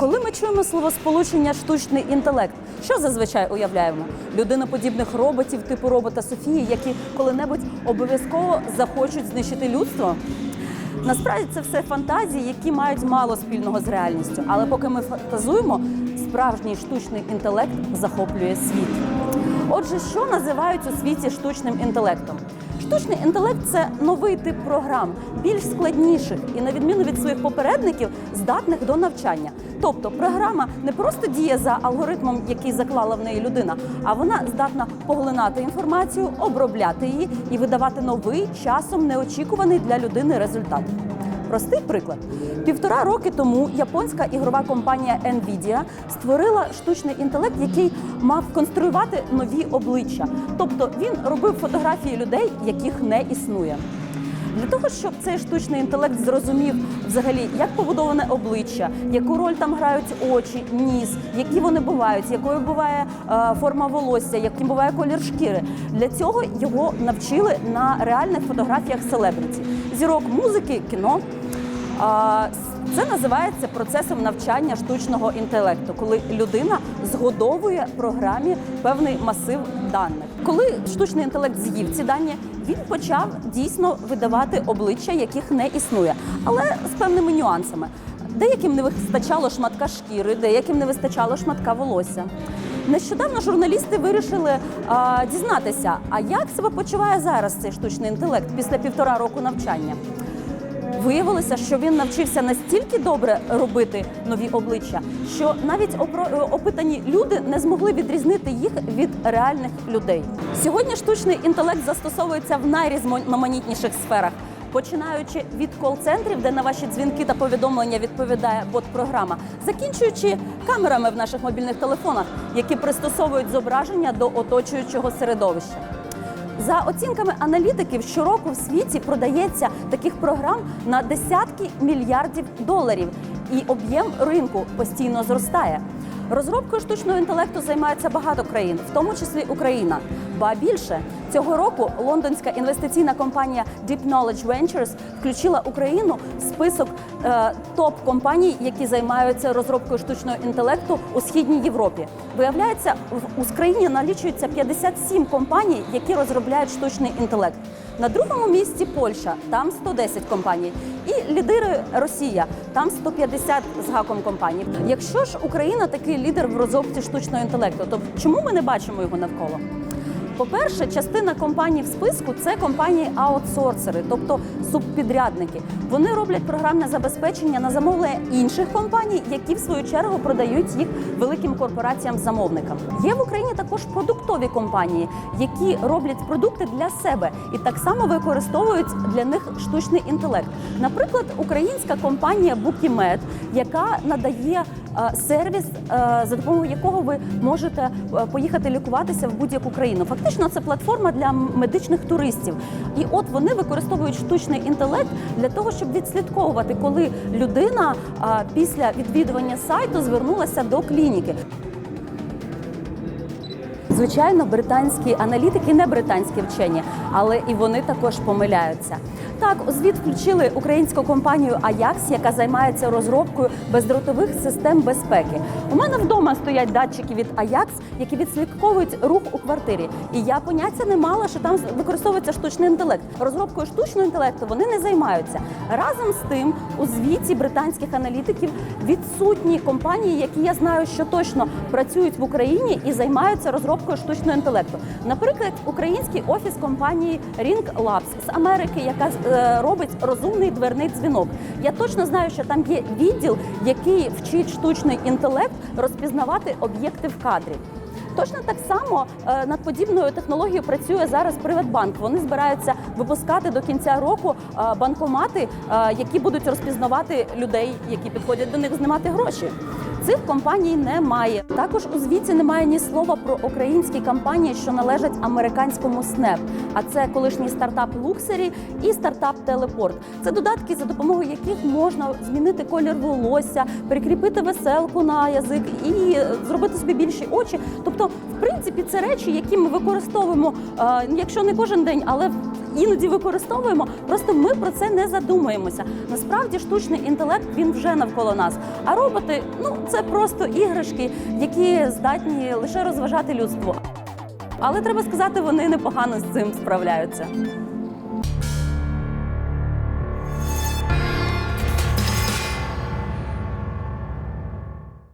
Коли ми чуємо словосполучення штучний інтелект, що зазвичай уявляємо? Людиноподібних роботів типу робота Софії, які коли-небудь обов'язково захочуть знищити людство? Насправді це все фантазії, які мають мало спільного з реальністю. Але поки ми фантазуємо, справжній штучний інтелект захоплює світ. Отже, що називають у світі штучним інтелектом? Штучний інтелект це новий тип програм, більш складніших і, на відміну від своїх попередників, здатних до навчання. Тобто програма не просто діє за алгоритмом, який заклала в неї людина, а вона здатна поглинати інформацію, обробляти її і видавати новий часом неочікуваний для людини результат. Простий приклад: півтора роки тому японська ігрова компанія Nvidia створила штучний інтелект, який мав конструювати нові обличчя. Тобто він робив фотографії людей, яких не існує. Для того, щоб цей штучний інтелект зрозумів взагалі, як побудоване обличчя, яку роль там грають очі, ніс, які вони бувають, якою буває е, форма волосся, яким буває колір шкіри. Для цього його навчили на реальних фотографіях селебриті, зірок музики, кіно. Це називається процесом навчання штучного інтелекту, коли людина згодовує програмі певний масив даних. Коли штучний інтелект з'їв ці дані, він почав дійсно видавати обличчя, яких не існує, але з певними нюансами. Деяким не вистачало шматка шкіри, деяким не вистачало шматка волосся. Нещодавно журналісти вирішили а, дізнатися, а як себе почуває зараз цей штучний інтелект після півтора року навчання. Виявилося, що він навчився настільки добре робити нові обличчя, що навіть е, опитані люди не змогли відрізнити їх від реальних людей. Сьогодні штучний інтелект застосовується в найрізноманітніших сферах. Починаючи від кол-центрів, де на ваші дзвінки та повідомлення відповідає бот-програма, закінчуючи камерами в наших мобільних телефонах, які пристосовують зображення до оточуючого середовища. За оцінками аналітиків, щороку в світі продається таких програм на десятки мільярдів доларів, і об'єм ринку постійно зростає. Розробкою штучного інтелекту займаються багато країн, в тому числі Україна. Ба більше цього року лондонська інвестиційна компанія Deep Knowledge Ventures включила Україну в список е, топ-компаній, які займаються розробкою штучного інтелекту у східній Європі. Виявляється, в Україні налічується 57 компаній, які розробляють штучний інтелект. На другому місці Польща, там 110 компаній, і лідири Росія, там 150 з гаком компаній. Якщо ж Україна такий лідер в розробці штучного інтелекту, то чому ми не бачимо його навколо? По-перше, частина компаній в списку це компанії аутсорсери, тобто субпідрядники. Вони роблять програмне забезпечення на замовлення інших компаній, які в свою чергу продають їх великим корпораціям-замовникам. Є в Україні також продуктові компанії, які роблять продукти для себе і так само використовують для них штучний інтелект. Наприклад, українська компанія Bukimed, яка надає сервіс, е, за допомогою якого ви можете е, поїхати лікуватися в будь-яку країну. Фактично, це платформа для медичних туристів. І от вони використовують штучний інтелект для того, щоб відслідковувати, коли людина е, після відвідування сайту звернулася до клініки. Звичайно, британські аналітики не британські вчені, але і вони також помиляються. Так, у звіт включили українську компанію Ajax, яка займається розробкою бездротових систем безпеки. У мене вдома стоять датчики від Ajax, які відслідковують рух у квартирі. І я поняття не мала, що там використовується штучний інтелект. Розробкою штучного інтелекту вони не займаються. Разом з тим, у звіті британських аналітиків відсутні компанії, які я знаю, що точно працюють в Україні і займаються розробкою штучного інтелекту. Наприклад, український офіс компанії Ring Labs з Америки, яка робить розумний дверний дзвінок. Я точно знаю, що там є відділ, який вчить штучний інтелект розпізнавати об'єкти в кадрі. Точно так само е, над подібною технологією працює зараз Приватбанк. Вони збираються випускати до кінця року е, банкомати, е, які будуть розпізнавати людей, які підходять до них знімати гроші. Цих компаній немає. Також у звіті немає ні слова про українські компанії, що належать американському СНЕП. А це колишній стартап Luxury і стартап Телепорт. Це додатки, за допомогою яких можна змінити колір волосся, прикріпити веселку на язик і зробити собі більші очі. Тобто, в принципі, це речі, які ми використовуємо, е, якщо не кожен день, але іноді використовуємо, просто ми про це не задумуємося. Насправді штучний інтелект він вже навколо нас. А роботи ну це просто іграшки, які здатні лише розважати людство. Але треба сказати, вони непогано з цим справляються.